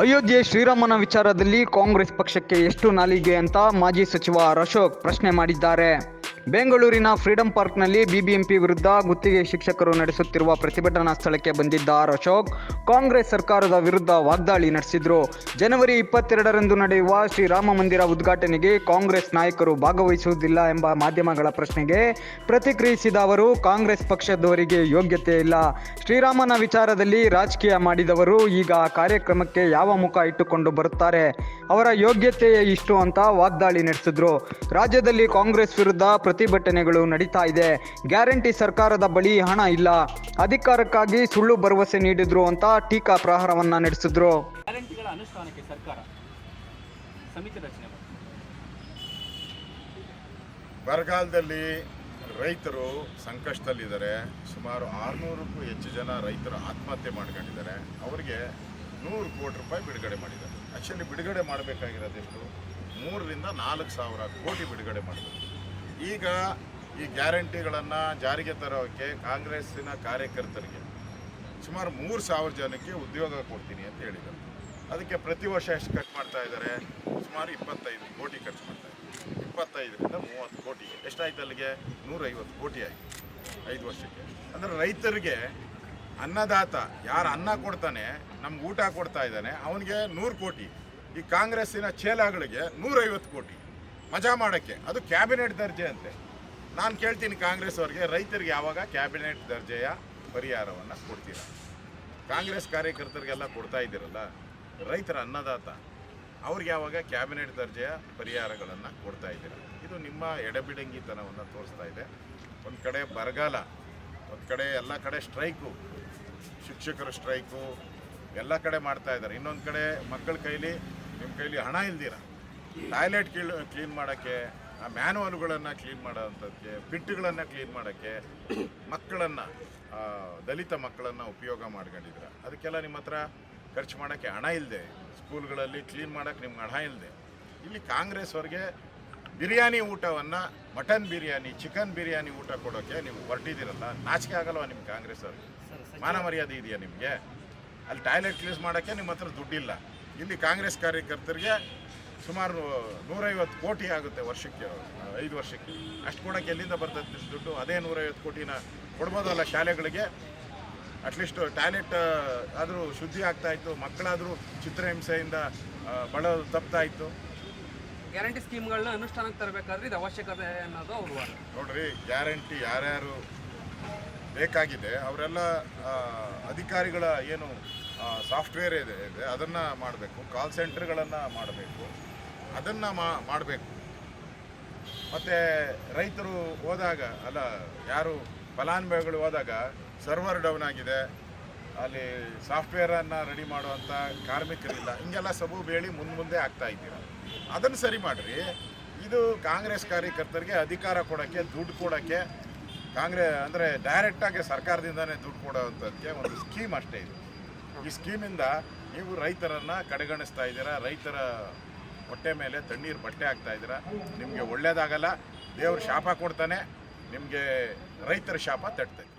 ಅಯೋಧ್ಯೆ ಶ್ರೀರಾಮನ ವಿಚಾರದಲ್ಲಿ ಕಾಂಗ್ರೆಸ್ ಪಕ್ಷಕ್ಕೆ ಎಷ್ಟು ನಾಲಿಗೆ ಅಂತ ಮಾಜಿ ಸಚಿವ ಅಶೋಕ್ ಪ್ರಶ್ನೆ ಮಾಡಿದ್ದಾರೆ. ಬೆಂಗಳೂರಿನ ಫ್ರೀಡಂ ಪಾರ್ಕ್ನಲ್ಲಿ ಬಿಬಿಎಂಪಿ ವಿರುದ್ಧ ಗುತ್ತಿಗೆ ಶಿಕ್ಷಕರು ನಡೆಸುತ್ತಿರುವ ಪ್ರತಿಭಟನಾ ಸ್ಥಳಕ್ಕೆ ಬಂದಿದ್ದ ಅಶೋಕ್, ಕಾಂಗ್ರೆಸ್ ಸರ್ಕಾರದ ವಿರುದ್ಧ ವಾಗ್ದಾಳಿ ನಡೆಸಿದ್ರು. ಜನವರಿ ಇಪ್ಪತ್ತೆರಡರಂದು ನಡೆಯುವ ಶ್ರೀರಾಮ ಮಂದಿರ ಉದ್ಘಾಟನೆಗೆ ಕಾಂಗ್ರೆಸ್ ನಾಯಕರು ಭಾಗವಹಿಸುವುದಿಲ್ಲ ಎಂಬ ಮಾಧ್ಯಮಗಳ ಪ್ರಶ್ನೆಗೆ ಪ್ರತಿಕ್ರಿಯಿಸಿದ ಅವರು, ಕಾಂಗ್ರೆಸ್ ಪಕ್ಷದವರಿಗೆ ಯೋಗ್ಯತೆ ಇಲ್ಲ. ಶ್ರೀರಾಮನ ವಿಚಾರದಲ್ಲಿ ರಾಜಕೀಯ ಮಾಡಿದವರು ಈಗ ಕಾರ್ಯಕ್ರಮಕ್ಕೆ ಯಾವ ಮುಖ ಇಟ್ಟುಕೊಂಡು ಬರುತ್ತಾರೆ? ಅವರ ಯೋಗ್ಯತೆಯೇ ಇಷ್ಟು ಅಂತ ವಾಗ್ದಾಳಿ ನಡೆಸಿದ್ರು. ರಾಜ್ಯದಲ್ಲಿ ಕಾಂಗ್ರೆಸ್ ವಿರುದ್ಧ ಪ್ರತಿಭಟನೆಗಳು ನಡೀತಾ ಇದೆ. ಗ್ಯಾರಂಟಿ ಸರ್ಕಾರದ ಬಳಿ ಹಣ ಇಲ್ಲ. ಅಧಿಕಾರಕ್ಕಾಗಿ ಸುಳ್ಳು ಭರವಸೆ ನೀಡಿದ್ರು ಅಂತ ಟೀಕಾ ಪ್ರಹಾರವನ್ನ ನಡೆಸಿದ್ರು. ಗ್ಯಾರಂಟಿಗಳ ಅನುಷ್ಠಾನಕ್ಕೆ ಸರ್ಕಾರ ಸಮಿತಿ ರಚನೆ ಮಾಡಿದೆ. ಬರಗಾಲದಲ್ಲಿ ರೈತರು ಸಂಕಷ್ಟದಲ್ಲಿದ್ದಾರೆ. ಸುಮಾರು ಆರುನೂರಕ್ಕೂ ಹೆಚ್ಚು ಜನ ರೈತರು ಆತ್ಮಹತ್ಯೆ ಮಾಡ್ಕೊಂಡಿದ್ದಾರೆ. ಅವರಿಗೆ ನೂರು ಕೋಟಿ ರೂಪಾಯಿ ಬಿಡುಗಡೆ ಮಾಡಿದ್ದಾರೆ. ಆ್ಯಕ್ಚುಲಿ ಬಿಡುಗಡೆ ಮಾಡಬೇಕಾಗಿರೋದೆಷ್ಟು ಮೂರರಿಂದ ನಾಲ್ಕು ಸಾವಿರ ಕೋಟಿ ಬಿಡುಗಡೆ ಮಾಡಬೇಕು. ಈಗ ಈ ಗ್ಯಾರಂಟಿಗಳನ್ನು ಜಾರಿಗೆ ತರೋಕ್ಕೆ ಕಾಂಗ್ರೆಸ್ಸಿನ ಕಾರ್ಯಕರ್ತರಿಗೆ ಸುಮಾರು ಮೂರು ಸಾವಿರ ಜನಕ್ಕೆ ಉದ್ಯೋಗ ಕೊಡ್ತೀನಿ ಅಂತ ಹೇಳಿದರು ಅದಕ್ಕೆ ಪ್ರತಿ ವರ್ಷ ಎಷ್ಟು ಖರ್ಚು ಮಾಡ್ತಾ ಇದ್ದಾರೆ? ಸುಮಾರು ಇಪ್ಪತ್ತೈದು ಕೋಟಿ ಖರ್ಚು ಮಾಡ್ತಾ ಇದ್ದಾರೆ. ಇಪ್ಪತ್ತೈದರಿಂದ ಮೂವತ್ತು ಕೋಟಿ. ಎಷ್ಟಾಯ್ತು ಅಲ್ಲಿಗೆ? ನೂರೈವತ್ತು ಕೋಟಿ ಆಯಿತು ಐದು ವರ್ಷಕ್ಕೆ. ಅಂದರೆ ರೈತರಿಗೆ ಅನ್ನದಾತ ಯಾರು ಅನ್ನ ಕೊಡ್ತಾನೆ, ನಮ್ಗೆ ಊಟ ಕೊಡ್ತಾ ಇದ್ದಾನೆ, ಅವನಿಗೆ ನೂರು ಕೋಟಿ. ಈ ಕಾಂಗ್ರೆಸ್ಸಿನ ಚೇಲಾಗಳಿಗೆ ನೂರೈವತ್ತು ಕೋಟಿ. ಮಜಾ ಮಾಡೋಕ್ಕೆ. ಅದು ಕ್ಯಾಬಿನೆಟ್ ದರ್ಜೆ ಅಂತೆ ನಾನು ಕೇಳ್ತೀನಿ ಕಾಂಗ್ರೆಸ್ ಅವ್ರಿಗೆ, ರೈತರಿಗೆ ಯಾವಾಗ ಕ್ಯಾಬಿನೆಟ್ ದರ್ಜೆಯ ಪರಿಹಾರವನ್ನು ಕೊಡ್ತೀರಾ? ಕಾಂಗ್ರೆಸ್ ಕಾರ್ಯಕರ್ತರಿಗೆಲ್ಲ ಕೊಡ್ತಾ ಇದ್ದೀರಲ್ಲ, ರೈತರ ಅನ್ನದಾತ, ಅವ್ರಿಗೆ ಯಾವಾಗ ಕ್ಯಾಬಿನೆಟ್ ದರ್ಜೆಯ ಪರಿಹಾರಗಳನ್ನು ಕೊಡ್ತಾ ಇದ್ದೀರ? ಇದು ನಿಮ್ಮ ಎಡಬಿಡಂಗಿತನವನ್ನು ತೋರಿಸ್ತಾ ಇದೆ. ಒಂದು ಕಡೆ ಬರಗಾಲ, ಒಂದು ಕಡೆ ಎಲ್ಲ ಕಡೆ ಸ್ಟ್ರೈಕು, ಶಿಕ್ಷಕರ ಸ್ಟ್ರೈಕು, ಎಲ್ಲ ಕಡೆ ಮಾಡ್ತಾ ಇದ್ದಾರೆ. ಇನ್ನೊಂದು ಕಡೆ ಮಕ್ಕಳ ಕೈಲಿ ನಿಮ್ಮ ಕೈಲಿ ಹಣ ಇಲ್ದಿರ? ಟಾಯ್ಲೆಟ್ ಕ್ಲೀನ್ ಕ್ಲೀನ್ ಮಾಡೋಕ್ಕೆ ಆ ಮ್ಯಾನುವಲ್ಗಳನ್ನು ಕ್ಲೀನ್ ಮಾಡೋವಂಥದ್ದಕ್ಕೆ ಪಿಟ್ಟುಗಳನ್ನು ಕ್ಲೀನ್ ಮಾಡೋಕ್ಕೆ ಮಕ್ಕಳನ್ನು ದಲಿತ ಮಕ್ಕಳನ್ನು ಉಪಯೋಗ ಮಾಡ್ಕೊಂಡಿದ್ರೆ. ಅದಕ್ಕೆಲ್ಲ ನಿಮ್ಮ ಹತ್ರ ಖರ್ಚು ಮಾಡೋಕ್ಕೆ ಹಣ ಇಲ್ಲದೆ ಸ್ಕೂಲ್ಗಳಲ್ಲಿ ಕ್ಲೀನ್ ಮಾಡೋಕ್ಕೆ ನಿಮ್ಗೆ ಹಣ ಇಲ್ಲದೆ ಇಲ್ಲಿ ಕಾಂಗ್ರೆಸ್ ಅವ್ರಿಗೆ ಬಿರಿಯಾನಿ ಊಟವನ್ನು ಮಟನ್ ಬಿರಿಯಾನಿ ಚಿಕನ್ ಬಿರಿಯಾನಿ ಊಟ ಕೊಡೋಕ್ಕೆ ನೀವು ಹೊರಟಿದ್ದೀರಲ್ಲ ನಾಚಿಕೆ ಆಗಲ್ವಾ ನಿಮ್ಮ ಕಾಂಗ್ರೆಸ್ ಅವ್ರಿಗೆ? ಮಾನ ಮರ್ಯಾದೆ ಇದೆಯಾ ನಿಮಗೆ? ಅಲ್ಲಿ ಟಾಯ್ಲೆಟ್ ಕ್ಲೀಸ್ ಮಾಡೋಕ್ಕೆ ನಿಮ್ಮ ಹತ್ರ ದುಡ್ಡಿಲ್ಲ. ಇಲ್ಲಿ ಕಾಂಗ್ರೆಸ್ ಕಾರ್ಯಕರ್ತರಿಗೆ ಸುಮಾರು ನೂರೈವತ್ತು ಕೋಟಿ ಆಗುತ್ತೆ ವರ್ಷಕ್ಕೆ ಐದು ವರ್ಷಕ್ಕೆ. ಅಷ್ಟು ಕೊಡೋಕ್ಕೆ ಎಲ್ಲಿಂದ ಬರ್ತದೆ ದುಡ್ಡು? ಅದೇ ನೂರೈವತ್ತು ಕೋಟಿನ ಕೊಡ್ಬೋದಲ್ಲ ಶಾಲೆಗಳಿಗೆ? ಅಟ್ಲೀಸ್ಟ್ ಟಾಯ್ಲೆಟ್ ಆದರೂ ಶುದ್ಧಿ ಆಗ್ತಾ ಇತ್ತು ಮಕ್ಕಳಾದರೂ ಚಿತ್ರಹಿಂಸೆಯಿಂದ ಬಳ ಬಳಲು ತಪ್ತಾ ಇತ್ತು. ಗ್ಯಾರಂಟಿ ಸ್ಕೀಮ್ಗಳನ್ನ ಅನುಷ್ಠಾನಕ್ಕೆ ತರಬೇಕಾದ್ರೆ ಇದು ಅವಶ್ಯಕತೆ ಅನ್ನೋದು ಅವರು ನೋಡ್ರಿ ಗ್ಯಾರಂಟಿ ಯಾರ್ಯಾರು ಬೇಕಾಗಿದೆ ಅವರೆಲ್ಲ ಅಧಿಕಾರಿಗಳ ಏನು ಸಾಫ್ಟ್ವೇರ್ ಇದೆ ಇದೆ ಅದನ್ನು ಮಾಡಬೇಕು ಕಾಲ್ ಸೆಂಟರ್ಗಳನ್ನು ಮಾಡಬೇಕು. ಅದನ್ನು ಮಾಡಬೇಕು. ಮತ್ತು ರೈತರು ಹೋದಾಗ, ಅಲ್ಲ, ಯಾರು ಫಲಾನುಭವಿಗಳು ಹೋದಾಗ ಸರ್ವರ್ ಡೌನ್ ಆಗಿದೆ. ಅಲ್ಲಿ ಸಾಫ್ಟ್ವೇರನ್ನು ರೆಡಿ ಮಾಡುವಂಥ ಕಾರ್ಮಿಕರಿಲ್ಲ. ಹಿಂಗೆಲ್ಲ ಸಬು ಬೇಳಿ ಮುಂದೆ ಮುಂದೆ ಆಗ್ತಾ ಇದ್ದೀರ. ಅದನ್ನು ಸರಿ ಮಾಡಿರಿ. ಇದು ಕಾಂಗ್ರೆಸ್ ಕಾರ್ಯಕರ್ತರಿಗೆ ಅಧಿಕಾರ ಕೊಡೋಕ್ಕೆ, ದುಡ್ಡು ಕೊಡೋಕ್ಕೆ ಕಾಂಗ್ರೆಸ್ ಅಂದರೆ ಡೈರೆಕ್ಟಾಗಿ ಸರ್ಕಾರದಿಂದನೇ ದುಡ್ಡು ಕೊಡೋವಂಥದ್ದಕ್ಕೆ ಒಂದು ಸ್ಕೀಮ್ ಅಷ್ಟೇ ಇದು. ಈ ಸ್ಕೀಮಿಂದ ನೀವು ರೈತರನ್ನು ಕಡೆಗಣಿಸ್ತಾ ಇದ್ದೀರಾ? ರೈತರ ಹೊಟ್ಟೆ ಮೇಲೆ ತಣ್ಣೀರು ಬಟ್ಟೆ ಆಗ್ತಾ ಇದ್ದೀರ? ನಿಮಗೆ ಒಳ್ಳೇದಾಗಲ್ಲ, ದೇವ್ರ ಶಾಪ ಕೊಡ್ತಾನೆ, ನಿಮಗೆ ರೈತರ ಶಾಪ ತಟ್ತೈತೆ